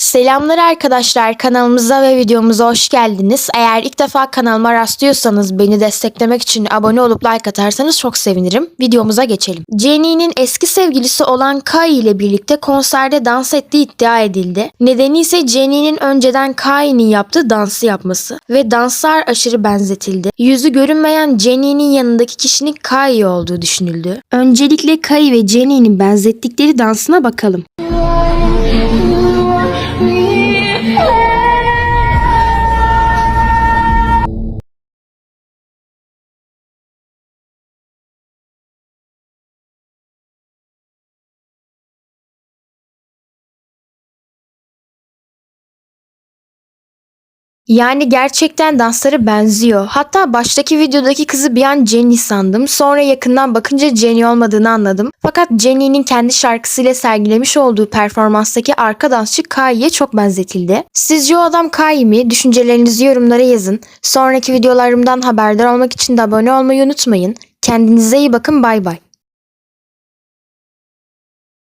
Selamlar arkadaşlar kanalımıza ve videomuza hoş geldiniz. Eğer ilk defa kanalıma rastlıyorsanız beni desteklemek için abone olup like atarsanız çok sevinirim. Videomuza geçelim. Jenny'nin eski sevgilisi olan Kai ile birlikte konserde dans ettiği iddia edildi. Nedeni ise Jenny'nin önceden Kai'nin yaptığı dansı yapması ve danslar aşırı benzetildi. Yüzü görünmeyen Jenny'nin yanındaki kişinin Kai olduğu düşünüldü. Öncelikle Kai ve Jenny'nin benzettikleri dansına bakalım. Yani gerçekten dansları benziyor. Hatta baştaki videodaki kızı bir an Jenny sandım. Sonra yakından bakınca Jenny olmadığını anladım. Fakat Jenny'nin kendi şarkısıyla sergilemiş olduğu performanstaki arka dansçı Kai'ye çok benzetildi. Sizce o adam Kai mi? Düşüncelerinizi yorumlara yazın. Sonraki videolarımdan haberdar olmak için de abone olmayı unutmayın. Kendinize iyi bakın bay bay.